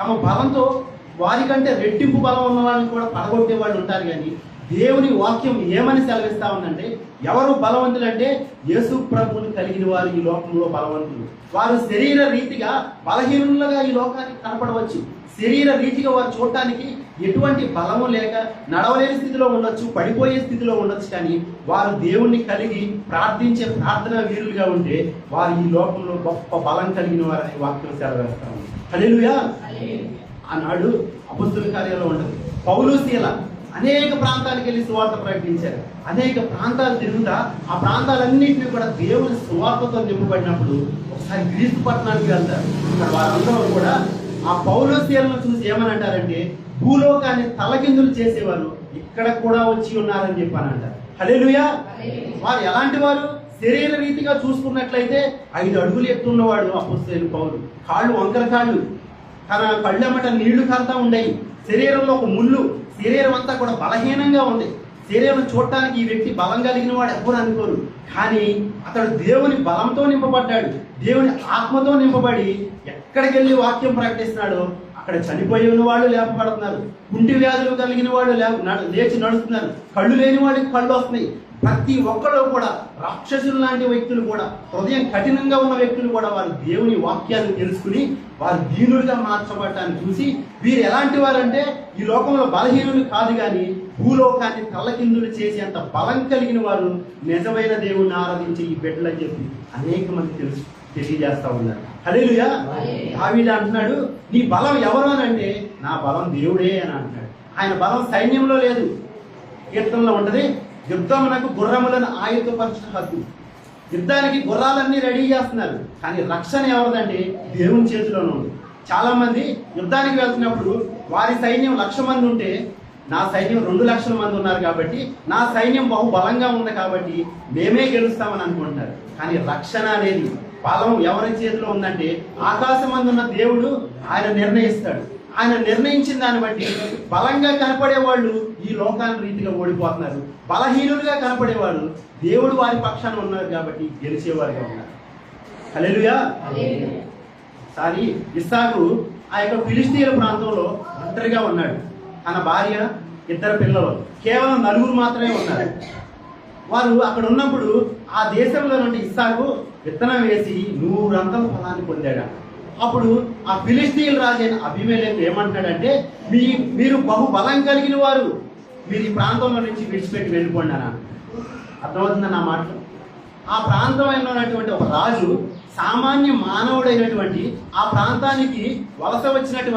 తమ బలంతో వారికంటే రెట్టింపు బలం ఉన్న వాళ్ళని కూడా పడగొట్టే వాళ్ళు ఉంటారు కానీ దేవుని వాక్యం ఏమని సెలవిస్తా ఉందంటే ఎవరు బలవంతులు అంటే యేసు ప్రభువుని కలిగిన వారు ఈ లోకంలో బలవంతులు. వారు శరీర రీతిగా బలహీనులుగా ఈ లోకానికి కనపడవచ్చు. శరీర రీతిగా వారు చూడటానికి ఎటువంటి బలము లేక నడవలేని స్థితిలో ఉండొచ్చు పడిపోయే స్థితిలో ఉండొచ్చు కానీ వారు దేవుణ్ణి కలిగి ప్రార్థించే ప్రార్థనా వీరులుగా ఉంటే వారు ఈ లోకంలో గొప్ప బలం కలిగిన వారని వాక్యం సెలవేస్తాము హల్లెలూయా. ఆనాడు అపుస్తుల కార్యాలయం ఉండదు. పౌలు శీల అనేక ప్రాంతాలకు వెళ్ళి సువార్త ప్రకటించారు. అనేక ప్రాంతాలు తిరుగుతా ఆ ప్రాంతాలన్నింటినీ కూడా దేవుని సువార్తతో నింపబడినప్పుడు ఒకసారి గ్రీసు పట్టణానికి వెళ్తారు. ఇక్కడ వారందరూ కూడా ఆ పౌలు శీలను చూసి ఏమని అంటారంటే భూలోకాన్ని తలకిందులు చేసేవారు ఇక్కడ కూడా వచ్చి ఉన్నారని చెప్పని అంటారు హల్లెలూయా! వారు ఎలాంటి వారు? శరీర రీతిగా చూసుకున్నట్లయితే ఐదు అడుగులు ఎత్తున్నవాడు అపుస్తైన పౌలు. కాళ్ళు వంకర కాళ్ళు. తన కళ్ళెమట నీళ్ళు కారుతా ఉండేవి. శరీరంలో ఒక ముళ్ళు శరీరం అంతా కూడా బలహీనంగా ఉంది. శరీరం చూడటానికి ఈ వ్యక్తి బలం కలిగిన వాడు ఎవరు అనుకోరు. కానీ అతడు దేవుని బలంతో నింపబడ్డాడు. దేవుని ఆత్మతో నింపబడి ఎక్కడికి వెళ్ళి వాక్యం ప్రకటిస్తున్నాడో అక్కడ చనిపోయి ఉన్న వాళ్ళు లేపబడుతున్నారు. కుంటి వ్యాధులు కలిగిన వాళ్ళు లేప లేచి నడుస్తున్నారు. కళ్ళు లేని వాడికి కళ్ళు వస్తున్నాయి. ప్రతి ఒక్కరు కూడా రాక్షసులు లాంటి వ్యక్తులు కూడా హృదయం కఠినంగా ఉన్న వ్యక్తులు కూడా వారు దేవుని వాక్యాన్ని తెలుసుకుని వారు దీనులుగా మార్చబడటాన్ని చూసి వీరు ఎలాంటి వారంటే ఈ లోకంలో బలహీనులు కాదు కానీ భూలోకాన్ని తల్లకిందులు చేసేంత బలం కలిగిన వారు నిజమైన దేవుణ్ణి ఆరాధించే ఈ బిడ్డలని చెప్పి అనేక మంది తెలుసు. తెలియజేస్తా ఉన్నారు హల్లెలూయా. దావీదు అంటున్నాడు నీ బలం ఎవరు అని అంటే నా బలం దేవుడే అని అంటున్నాడు. ఆయన బలం సైన్యంలో లేదు. కీర్తనలో ఉంటది యుద్ధమునకు గుర్రములను ఆయుధపరచిన హద్దు యుద్ధానికి గుర్రాలన్నీ రెడీ చేస్తున్నారు. కానీ రక్షణ ఎవరిదండి దేవుని చేతిలోనే ఉంది. చాలా మంది యుద్ధానికి వెళ్తున్నప్పుడు వారి సైన్యం లక్ష మంది ఉంటే నా సైన్యం రెండు లక్షల మంది ఉన్నారు కాబట్టి నా సైన్యం బహు బలంగా ఉంది కాబట్టి మేమే గెలుస్తామని అనుకుంటారు. కానీ రక్షణ అనేది బలం ఎవరి చేతిలో ఉందంటే ఆకాశం ఉన్న దేవుడు ఆయన నిర్ణయిస్తాడు. ఆయన నిర్ణయించిన దాన్ని బట్టి బలంగా కనపడే వాళ్ళు ఈ లోకాన్ని రీతిగా ఓడిపోతున్నారు. బలహీనులుగా కనపడేవాళ్ళు దేవుడు వారి పక్షాన ఉన్నారు కాబట్టి గెలిచేవారుగా ఉన్నారు. హల్లెలూయా. సారి ఇస్సాకు ఆ యొక్క ఫిలిస్తీన్ల ప్రాంతంలో ఒంటరిగా ఉన్నాడు. తన భార్య ఇద్దరు పిల్లలు. కేవలం నలుగురు మాత్రమే ఉన్నారు. వారు అక్కడ ఉన్నప్పుడు ఆ దేశంలో నుండి ఇస్సాకు విత్తనం వేసి నూరంతల ఫలాన్ని పొందాడు. అప్పుడు ఆ ఫిలిస్తీన్ రాజైన అభిమేలకు ఏమంటాడంటే మీ మీరు బహు బలం కలిగిన వారు మీరు ఈ ప్రాంతంలో నుంచి విడిచిపెట్టి వెళ్ళిపోండి అన్న అర్థమవుతుందని నా మాట? ఆ ప్రాంతం ఉన్నటువంటి ఒక రాజు సామాన్య మానవుడైనటువంటి ఆ ప్రాంతానికి వలస వచ్చినటువంటి